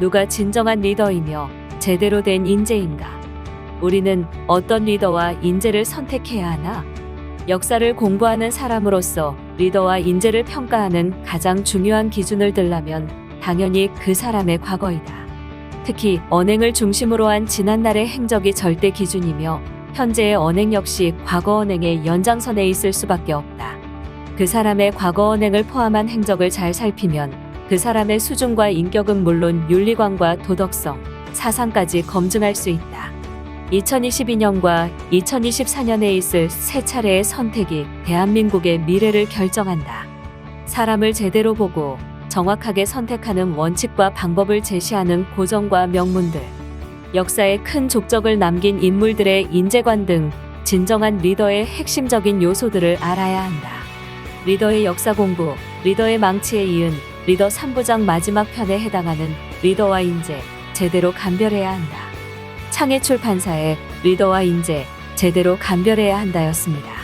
누가 진정한 리더이며 제대로 된 인재인가? 우리는 어떤 리더와 인재를 선택해야 하나? 역사를 공부하는 사람으로서 리더와 인재를 평가하는 가장 중요한 기준을 들라면 당연히 그 사람의 과거이다. 특히 언행을 중심으로 한 지난날의 행적이 절대 기준이며 현재의 언행 역시 과거 언행의 연장선에 있을 수밖에 없다. 그 사람의 과거 언행을 포함한 행적을 잘 살피면 그 사람의 수준과 인격은 물론 윤리관과 도덕성, 사상까지 검증할 수 있다. 2022년과 2024년에 있을 세 차례의 선택이 대한민국의 미래를 결정한다. 사람을 제대로 보고 정확하게 선택하는 원칙과 방법을 제시하는 고정과 명문들, 역사에 큰 족적을 남긴 인물들의 인재관 등 진정한 리더의 핵심적인 요소들을 알아야 한다. 리더의 역사 공부, 리더의 망치에 이은 리더 3부장 마지막 편에 해당하는 리더와 인재, 제대로 감별해야 한다. 창해 출판사의 리더와 인재, 제대로 감별해야 한다였습니다.